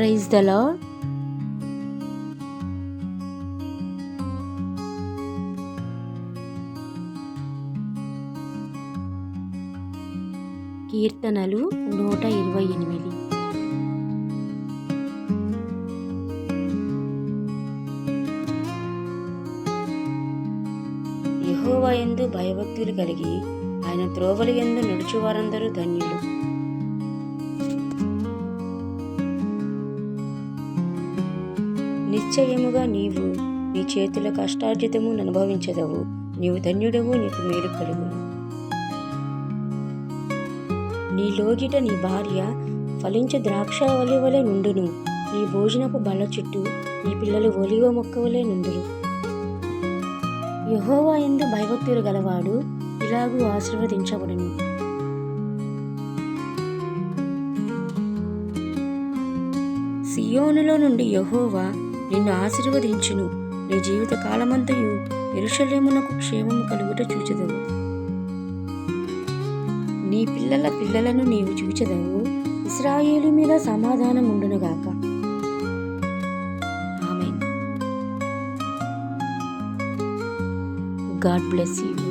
Praise the lord కీర్తనలు నూట ఇరవై ఎనిమిది. యహోవా ఎందు భయభక్తులు కలిగి ఆయన త్రోవలు ఎందు నడుచువారందరూ ధన్యులు. నిశ్చయముగా నీవు నీ చేతుల కష్టార్జితము అనుభవించదవు నీవు ధన్యుడవు నీకు మేలు కలుగును నీ లోగిట నీ భార్య ఫలించు ద్రాక్ష ఒలి వలె నుండును. నీ భోజనపు బల చుట్టూ నీ పిల్లలు ఒలివ మొక్కవలే నుండును యహోవా ఎందు భయభక్తులు గలవాడు ఇలాగూ ఆశీర్వదించబడును. సియోనులో నుండి యహోవా నిన్ను ఆశీర్వదించును. నీ జీవిత కాలమంతయు ఎరుషలేమునకు క్షేమము కలుగుట చూచెదవు. నీ పిల్లల పిల్లలను నీవు చూచెదవు. ఇస్రాయేలు మీద సమాధానం ఉండునుగాక ఆమె గాడ్ బ్లెస్ యూ.